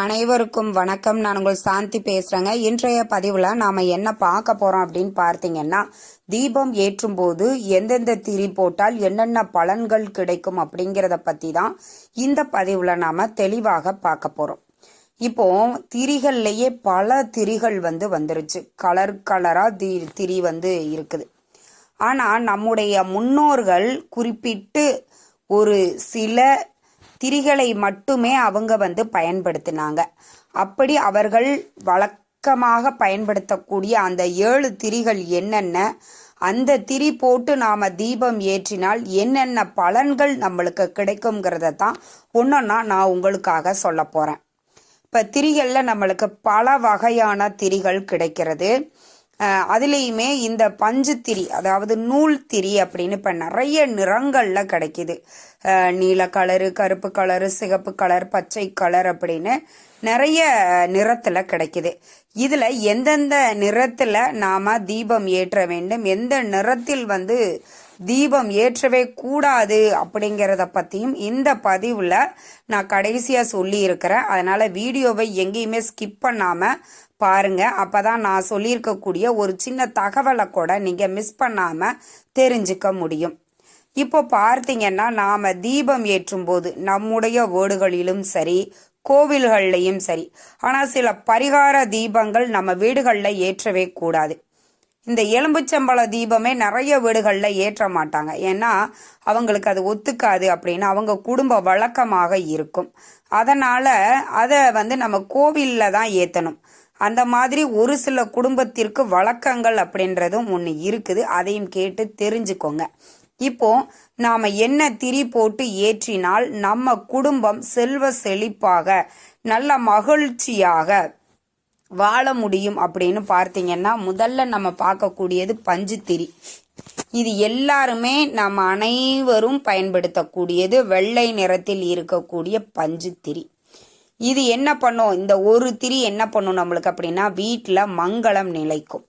அனைவருக்கும் வணக்கம். நான் உங்கள் சாந்தி பேசுறேங்க. இன்றைய பதிவுல நாம என்ன பார்க்க போறோம் அப்படின்னு பார்த்தீங்கன்னா தீபம் ஏற்றும் போது எந்தெந்த திரி போட்டால் என்னென்ன பலன்கள் கிடைக்கும் அப்படிங்கிறத பத்தி தான் இந்த பதிவுல நாம தெளிவாக பார்க்க போறோம். இப்போ திரிகள்லயே பல திரிகள் வந்து வந்துருச்சு. கலர் கலரா தி திரி வந்து இருக்குது. ஆனா நம்முடைய முன்னோர்கள் குறிப்பிட்டு ஒரு சில திரிகளை மட்டுமே அவங்க வந்து பயன்படுத்தினாங்க. அப்படி அவர்கள் வழக்கமாக பயன்படுத்தக்கூடிய அந்த ஏழு திரிகள் என்னென்ன அந்த திரி போட்டு நாம தீபம் ஏற்றினால் என்னென்ன பலன்கள் நம்மளுக்கு கிடைக்குங்கிறத தான் ஒன்றொன்னா நான் உங்களுக்காக சொல்ல போறேன். இப்போ திரிகளில் நம்மளுக்கு பல வகையான திரிகள் கிடைக்கிறது. அதுலேயுமே இந்த பஞ்சு திரி அதாவது நூல் திரி அப்படின்னு இப்போ நிறைய நிறங்களில் கிடைக்கிது. நீல கலரு கருப்பு கலரு சிகப்பு கலர் பச்சை கலர் அப்படின்னு நிறைய நிறத்தில் கிடைக்குது. இதில் எந்தெந்த நிறத்தில் நாம் தீபம் ஏற்ற வேண்டும் எந்த நிறத்தில் வந்து தீபம் ஏற்றவே கூடாது அப்படிங்கிறத பற்றியும் இந்த பதிவில் நான் கடைசியாக சொல்லியிருக்கிறேன். அதனால் வீடியோவை எங்கேயுமே ஸ்கிப் பண்ணாமல் பாருங்க. அப்பதான் நான் சொல்லியிருக்கக்கூடிய ஒரு சின்ன தகவலை கூட நீங்க மிஸ் பண்ணாம தெரிஞ்சுக்க முடியும். இப்போ பார்த்தீங்கன்னா நாம தீபம் ஏற்றும் போது நம்முடைய வீடுகளிலும் சரி கோவில்கள்லையும் சரி ஆனா சில பரிகார தீபங்கள் நம்ம வீடுகளில் ஏற்றவே கூடாது. இந்த எலும்புச்சம்பள தீபமே நிறைய வீடுகளில் ஏற்ற மாட்டாங்க. ஏன்னா அவங்களுக்கு அது ஒத்துக்காது அப்படின்னு அவங்க குடும்ப வழக்கமாக இருக்கும். அதனால அதை வந்து நம்ம கோவிலில் தான் ஏற்றணும் அந்த மாதிரி ஒரு சில குடும்பத்திற்கு வழக்கங்கள் அப்படின்றதும் ஒன்று இருக்குது. அதையும் கேட்டு தெரிஞ்சுக்கோங்க. இப்போ நாம என்ன திரி போட்டு ஏற்றினால் நம்ம குடும்பம் செல்வ செழிப்பாக நல்ல மகிழ்ச்சியாக வாழ முடியும் அப்படின்னு பார்த்தீங்கன்னா முதல்ல நம்ம பார்க்கக்கூடியது பஞ்சு திரி. இது எல்லாருமே நம்ம அனைவரும் பயன்படுத்தக்கூடியது வெள்ளை நிறத்தில் இருக்கக்கூடிய பஞ்சு திரி. இது என்ன பண்ணும்? இந்த ஒரு திரி என்ன பண்ணும் நம்மளுக்கு அப்படின்னா வீட்டில் மங்களம் நிலைக்கும்.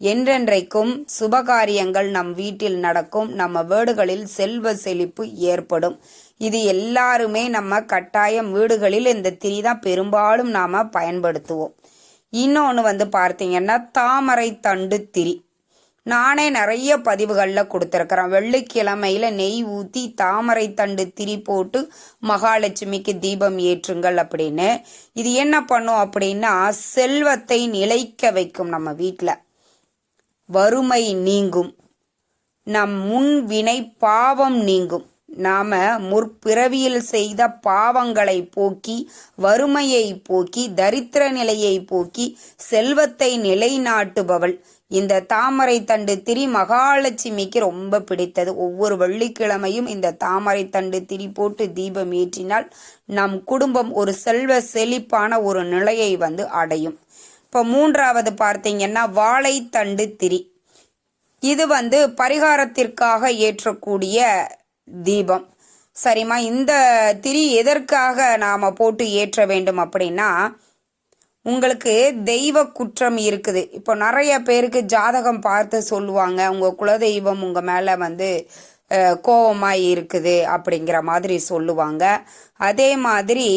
என்றென்றைக்கும் சுபகாரியங்கள் நம் வீட்டில் நடக்கும். நம்ம வீடுகளில் செல்வ செழிப்பு ஏற்படும். இது எல்லாருமே நம்ம கட்டாயம் வீடுகளில் இந்த திரி தான் பெரும்பாலும் நாம் பயன்படுத்துவோம். இன்னொன்று வந்து பார்த்தீங்கன்னா தாமரை தண்டு திரி. நானே நிறைய பதிவுகளில் கொடுத்துருக்குறேன். வெள்ளிக்கிழமையில் நெய் ஊற்றி தாமரை தண்டு திரி போட்டு மகாலட்சுமிக்கு தீபம் ஏற்றுங்கள் அப்படின்னு. இது என்ன பண்ணும் அப்படின்னா செல்வத்தை நிலைக்க வைக்கும் நம்ம வீட்டில் வறுமை நீங்கும். நம் முன் வினை பாவம் நீங்கும். நாம முற்பிறவியில் செய்த பாவங்களை போக்கி வறுமையை போக்கி தரித்திர நிலையை போக்கி செல்வத்தை நிலைநாட்டுபவள். இந்த தாமரை தண்டு திரி மகாலட்சுமிக்கு ரொம்ப பிடித்தது. ஒவ்வொரு வெள்ளிக்கிழமையும் இந்த தாமரை தண்டு திரி போட்டு தீபம் ஏற்றினால் நம் குடும்பம் ஒரு செல்வ செழிப்பான ஒரு நிலையை வந்து அடையும். இப்போ மூன்றாவது பார்த்தீங்கன்னா வாழைத்தண்டு திரி. இது வந்து பரிகாரத்திற்காக ஏற்றக்கூடிய தீபம். சரிம்மா இந்த திரி எதற்காக நாம் போட்டு ஏற்ற வேண்டும் அப்படின்னா உங்களுக்கு தெய்வ குற்றம் இருக்குது. இப்போ நிறைய பேருக்கு ஜாதகம் பார்த்து சொல்லுவாங்க உங்கள் குலதெய்வம் உங்கள் மேலே வந்து கோபமாக இருக்குது அப்படிங்கிற மாதிரி சொல்லுவாங்க. அதே மாதிரி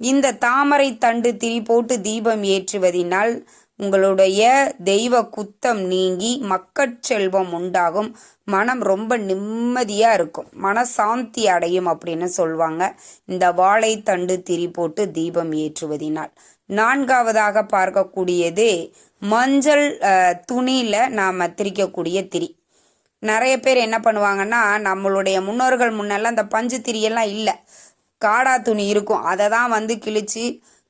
இந்த தாமரை தண்டு திரி போட்டு தீபம் ஏற்றுவதினால் உங்களுடைய தெய்வ குத்தம் நீங்கி மக்கட்செல்வம் உண்டாகும். மனம் ரொம்ப நிம்மதியாக இருக்கும். மனசாந்தி அடையும் அப்படின்னு சொல்லுவாங்க. இந்த வாழைத்தண்டு திரி போட்டு தீபம் ஏற்றுவதினால். நான்காவதாக பார்க்கக்கூடியது மஞ்சள் துணியில் நாம் திரிக்கக்கூடிய திரி. நிறைய பேர் என்ன பண்ணுவாங்கன்னா நம்மளுடைய முன்னோர்கள் முன்னெல்லாம் இந்த பஞ்சு திரியெல்லாம் இல்லை. காடா துணி இருக்கும். அதை தான் வந்து கிழிச்சு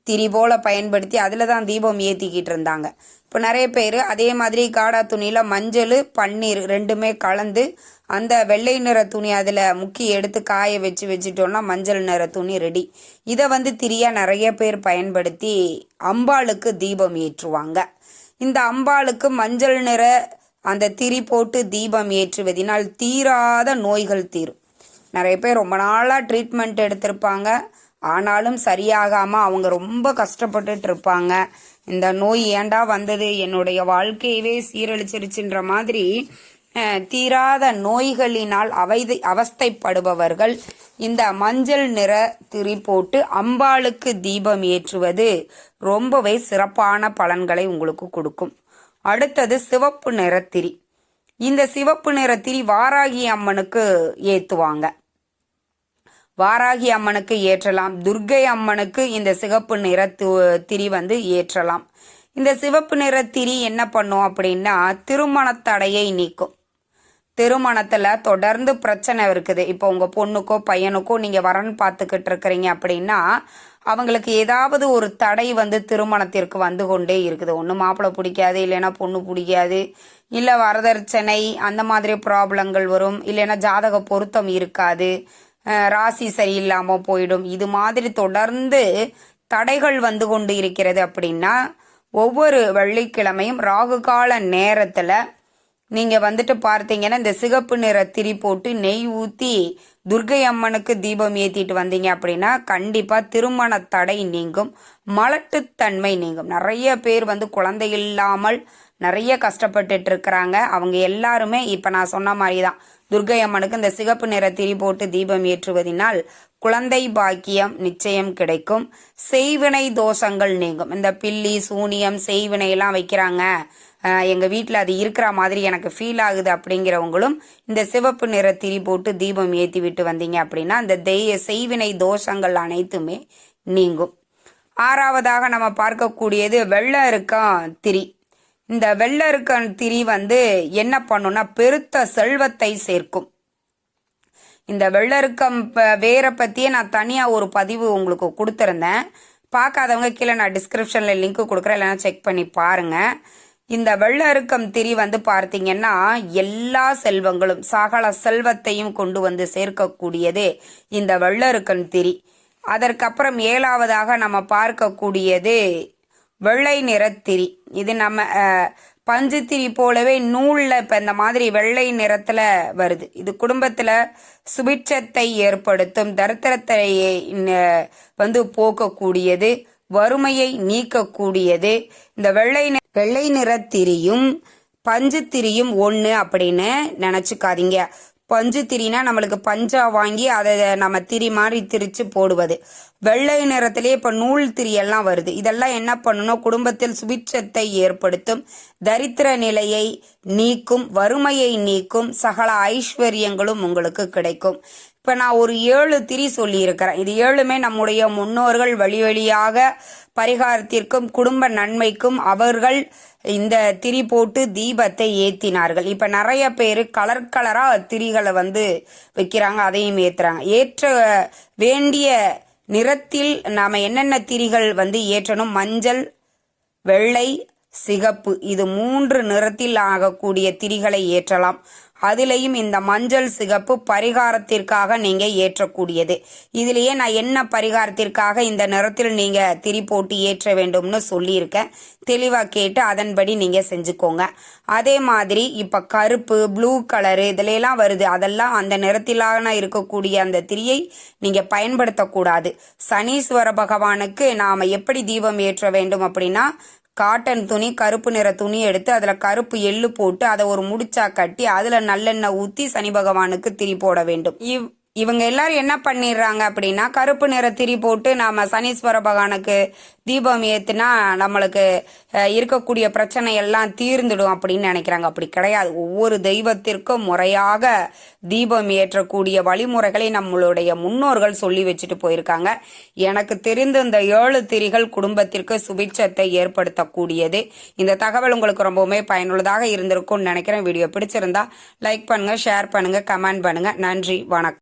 திரி போல பயன்படுத்தி அதில் தான் தீபம் ஏற்றிக்கிட்டு இருந்தாங்க. இப்போ நிறைய பேர் அதே மாதிரி காடா துணியில் மஞ்சள் பன்னீர் ரெண்டுமே கலந்து அந்த வெள்ளை நிற துணி அதில் முக்கி எடுத்து காய வச்சு வச்சுட்டோம்னா மஞ்சள் நிற துணி ரெடி. இதை வந்து திரியாக நிறைய பேர் பயன்படுத்தி அம்பாளுக்கு தீபம் ஏற்றுவாங்க. இந்த அம்பாளுக்கு மஞ்சள் நிற அந்த திரி போட்டு தீபம் ஏற்றுவதினால் தீராத நோய்கள் தீரும். நிறைய பேர் ரொம்ப நாளாக ட்ரீட்மெண்ட் எடுத்திருப்பாங்க. ஆனாலும் சரியாகாமல் அவங்க ரொம்ப கஷ்டப்பட்டுட்டு இருப்பாங்க இந்த நோய் ஏண்டா வந்தது? என்னுடைய வாழ்க்கையவே சீரழிச்சிருச்சுன்ற மாதிரி தீராத நோய்களினால் அவைதை அவஸ்தைப்படுபவர்கள் இந்த மஞ்சள் நிற திரி போட்டு அம்பாளுக்கு தீபம் ஏற்றுவது ரொம்பவே சிறப்பான பலன்களை உங்களுக்கு கொடுக்கும். அடுத்தது சிவப்பு நிறத்திரி இந்த சிவப்பு நிறத்திரி வாராகி அம்மனுக்கு ஏற்றுவாங்க வாராகி அம்மனுக்கு ஏற்றலாம். துர்க்கை அம்மனுக்கு இந்த சிவப்பு நிற திரி வந்து ஏற்றலாம். இந்த சிவப்பு நிற திரி என்ன பண்ணும் அப்படின்னா திருமண தடையை நீக்கும். திருமணத்தில் தொடர்ந்து பிரச்சனை இருக்குது. இப்போ உங்கள் பொண்ணுக்கோ பையனுக்கோ நீங்கள் வரன் பார்த்துக்கிட்டு இருக்கிறீங்க அப்படின்னா அவங்களுக்கு ஏதாவது ஒரு தடை வந்து திருமணத்திற்கு வந்து கொண்டே இருக்குது. ஒன்று மாப்பிள்ளை பிடிக்காது இல்லைன்னா பொண்ணு பிடிக்காது இல்லை வரதட்சணை அந்த மாதிரி ப்ராப்ளங்கள் வரும் இல்லைன்னா ஜாதக பொருத்தம் இருக்காது. ராசி சரியில்லாமல் போயிடும். இது மாதிரி தொடர்ந்து தடைகள் வந்து கொண்டு இருக்கிறது அப்படின்னா ஒவ்வொரு வெள்ளிக்கிழமையும் ராகு கால நேரத்தில் நீங்க வந்துட்டு பார்த்தீங்கன்னா இந்த சிகப்பு நிற திரி போட்டு நெய் ஊத்தி துர்கை அம்மனுக்கு தீபம் ஏற்றிட்டு வந்தீங்க அப்படின்னா கண்டிப்பாக திருமண தடை நீங்கும் மலட்டுத்தன்மை நீங்கும். நிறைய பேர் வந்து குழந்தை இல்லாமல் நிறைய கஷ்டப்பட்டுட்டு இருக்கிறாங்க. அவங்க எல்லாருமே இப்போ நான் சொன்ன மாதிரி தான் துர்கை அம்மனுக்கு இந்த சிகப்பு நிற திரி போட்டு தீபம் ஏற்றுவதினால் குழந்தை பாக்கியம் நிச்சயம் கிடைக்கும். செய்வினை தோஷங்கள் நீங்கும். இந்த பில்லி சூனியம் செய்வினை எல்லாம் வைக்கிறாங்க. எங்கள் வீட்டில் அது இருக்கிற மாதிரி எனக்கு ஃபீல் ஆகுது அப்படிங்கிறவங்களும் இந்த சிவப்பு நிற திரி போட்டு தீபம் ஏற்றி விட்டு வந்தீங்க அப்படின்னா அந்த தெய்ய செய்வினை தோஷங்கள் அனைத்துமே நீங்கும். ஆறாவதாக நம்ம பார்க்கக்கூடியது வெள்ளை இருக்கம் திரி. இந்த வெள்ளை இருக்கம் திரி வந்து என்ன பண்ணும்னா பெருத்த செல்வத்தை சேர்க்கும். இந்த வெள்ளருக்கம் வேற பற்றியே நான் தனியாக ஒரு பதிவு உங்களுக்கு கொடுத்துருந்தேன். பார்க்காதவங்க கீழே நான் டிஸ்கிரிப்ஷனில் லிங்க் கொடுக்குறேன் இல்லைன்னா செக் பண்ணி பாருங்கள் இந்த வெள்ளருக்கம் திரி வந்து பார்த்தீங்கன்னா எல்லா செல்வங்களும் சகல செல்வத்தையும் கொண்டு வந்து சேர்க்கக்கூடியது இந்த வெள்ளருக்கம் திரி. அதற்கப்புறம் ஏழாவதாக நம்ம பார்க்கக்கூடியது வெள்ளை நிறத்திரி இது நம்ம பஞ்சுத்திரி போலவே நூலில் இப்போ இந்த மாதிரி வெள்ளை நிறத்தில் வருது. இது குடும்பத்தில் சுபிட்சத்தை ஏற்படுத்தும் தரித்திரத்தை வந்து போக்கக்கூடியது வறுமையை நீக்கக்கூடியது. இந்த வெள்ளை நி- வெள்ளை நிறத்திரியும் பஞ்சுத்திரியும் ஒன்று அப்படின்னு நினச்சிக்காதீங்க. பஞ்சு திரினா நம்மளுக்கு பஞ்சா வாங்கி அதை நம்ம திரி மாதிரி திரிச்சு போடுவது. வெள்ளை நிறத்திலே இப்போ நூல் திரியெல்லாம் வருது. இதெல்லாம் என்ன பண்ணணும்? குடும்பத்தில் சுபிட்சத்தை ஏற்படுத்தும் தரித்திர நிலையை நீக்கும் வறுமையை நீக்கும் சகல ஐஸ்வர்யங்களும் உங்களுக்கு கிடைக்கும். இப்போ நான் ஒரு ஏழு திரி சொல்லியிருக்கிறேன். இது ஏழுமே நம்முடைய முன்னோர்கள் வழி வழியாக பரிகாரத்திற்கும் குடும்ப நன்மைக்கும் அவர்கள் இந்த திரி போட்டு தீபத்தை ஏற்றினார்கள் இப்போ நிறைய பேர் கலர் கலராக திரிகளை வந்து வைக்கிறாங்க அதையும் ஏற்றுறாங்க ஏற்ற வேண்டிய நிறத்தில் நாம் என்னென்ன திரிகள் வந்து ஏற்றணும்? மஞ்சள் வெள்ளை சிகப்பு. இது மூன்று நிறத்தில் ஆகக்கூடிய திரிகளை ஏற்றலாம். அதிலையும் இந்த மஞ்சள் சிகப்பு பரிகாரத்திற்காக நீங்கள் ஏற்றக்கூடியது. இதுலேயே நான் என்ன பரிகாரத்திற்காக இந்த நிறத்தில் நீங்கள் திரி போட்டு ஏற்ற வேண்டும்னு சொல்லியிருக்கேன். தெளிவாக கேட்டு அதன்படி நீங்கள் செஞ்சுக்கோங்க. அதே மாதிரி இப்போ கருப்பு ப்ளூ கலரு இதிலெல்லாம் வருது. அதெல்லாம் அந்த நிறத்திலான இருக்கக்கூடிய அந்த திரியை நீங்கள் பயன்படுத்தக்கூடாது. சனீஸ்வர பகவானுக்கு நாம் எப்படி தீபம் ஏற்ற வேண்டும் அப்படின்னா காட்டன் துணி கருப்பு நிற துணி எடுத்து அதில் கருப்பு எள்ளு போட்டு அதை ஒரு முடிச்சா கட்டி அதில் நல்லெண்ணெய் ஊற்றி சனி பகவானுக்கு திரி போட வேண்டும். இவ் இவங்க எல்லாரும் என்ன பண்ணிடுறாங்க அப்படின்னா கருப்பு நிற திரி போட்டு நாம சனீஸ்வர பகவானுக்கு தீபம் ஏத்துனா நம்மளுக்கு இருக்கக்கூடிய பிரச்சனை எல்லாம் தீர்ந்துடும் அப்படின்னு நினைக்கிறாங்க. அப்படி கிடையாது. ஒவ்வொரு தெய்வத்திற்கும் முறையாக தீபம் ஏற்றக்கூடிய வழிமுறைகளை நம்மளுடைய முன்னோர்கள் சொல்லி வச்சுட்டு போயிருக்காங்க. எனக்கு தெரிந்த இந்த ஏழு திரிகள் குடும்பத்திற்கு சுபிட்சத்தை ஏற்படுத்தக்கூடியது. இந்த தகவல் உங்களுக்கு ரொம்பவுமே பயனுள்ளதாக இருந்திருக்கும்னு நினைக்கிறேன். வீடியோ பிடிச்சிருந்தா லைக் பண்ணுங்க ஷேர் பண்ணுங்க கமெண்ட் பண்ணுங்க. நன்றி வணக்கம்.